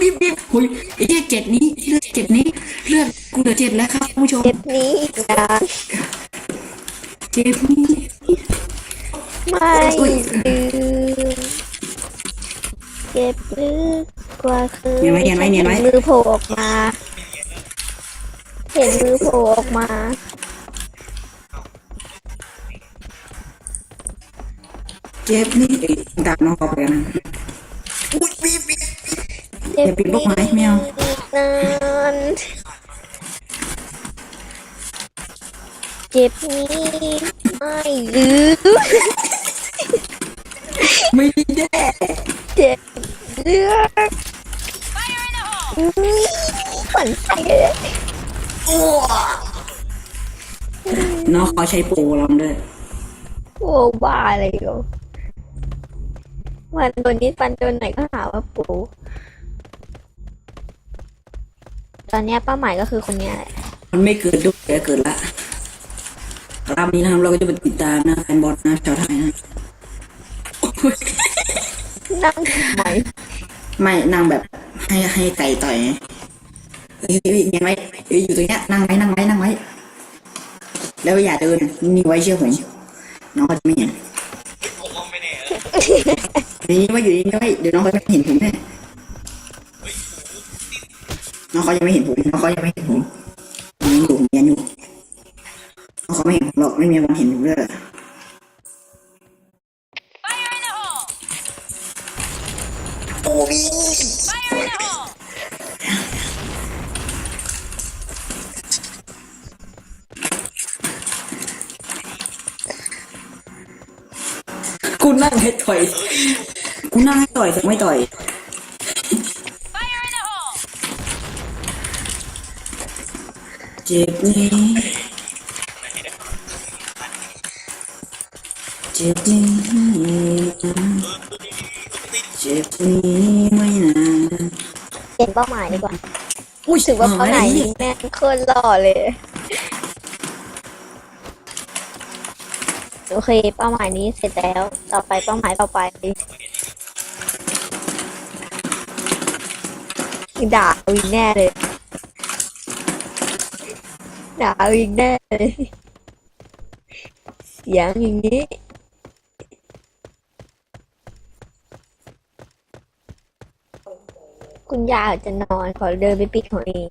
บีบบีบหุยไอ้เหี้ยเจ็ดนี้เลือดเจ็ดนี้ เลือดกูเหลือเจ็ดแล้วครับคุณผู้ชมเจ็บนี้นะเจ็ดนี้ไม่ลืมเจ็บลึกกว่าเคยเนียนไหมเนียนไหมเนียนไหมห็มือโผล่ออกมา เห็นมือโผล่ออกมาเจ็บนี้เอ้ยตามน้องเขาไปกันนะอุ้ยบีบบีบเจ็บ อย่าปิดลูกไม้ไม่เอานานเจ็บนี้ไม่ลืมไม่ได้เจ็บเลือดฝันใจเลยน้องเขาใช้โปรลองด้วยโอ้บ้าเลยโยวันตัวนี้ฟันตัวไหนก็หาว่าปู ตอนเนี้ยเป้าหมายก็คือคนเนี้ยแหละมันไม่เกิดด้วยแต่เกิดละรอบนี้นะครับเราก็จะไปติดตามนะแฟนบอลนะชาวไทยนะนั่งทำไมไม่นั่งแบบให้ให้ไก่ต่อยไงเฮ้ยเฮ้ยเห็นไหมเฮ้ยอยู่ตรงเนี้ยนั่งไว้นั่งไว้นั่งไว้แล้วอย่าเดินนิ่งไว้เชื่อผมน้องเขาจะไม่เห็นนี่ว่าอยู่นี่ไว้เดี๋ยวน้องเขาจะไม่เห็นผมแน่ น้องเขายังไม่เห็นผมน้องเขายังไม่เห็นผมผมยังอยู่ผมยังอยู่น้องเขาไม่เห็นผมหรอกไม่มีวันเห็นผมเลยโอ้ยกูนั่งให้ต่อยกูนั่งให้ต่อยสักไม่ต่อย เจ็บนี้เจ็บนี้เจ็บนี้ไม่นานเปลี่ยนเป้าหมายดีกว่าอุ้ยถือว่าเป้าหมายหยิงแม่งโคตรหล่อเลย โอเค เป้าหมายนี้เสร็จแล้ว ต่อไปเป้าหมายต่อไปด่าวิงแน่เลย ด่าวิงแน่เลยเสียงอย่างนี้คุณยายจะนอนขอเดินไปปิดของเอง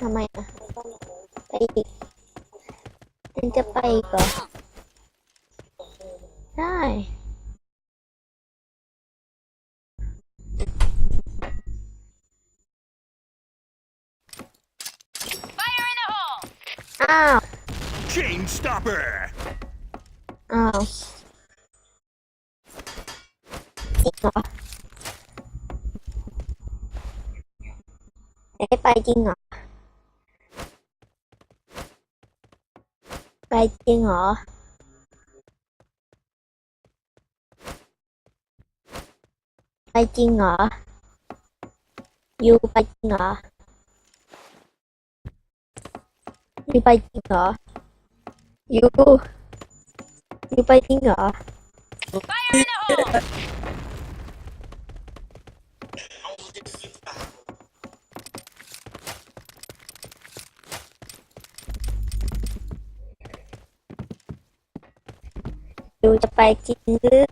ทำไมอะ ไปอีกยังจะไปกเหรอได้ อ้าว Chain stopper. อ้าวจริงเหรอไม่ได้ไปจริงเหรอ ไปจริงเหรอ ไปจริงเหรอยูไปจริงเหรอ ยูไปจริงเหรอยูยูไปจริงเหรอ Fire in the hole! ยูจะไปจริงหรือ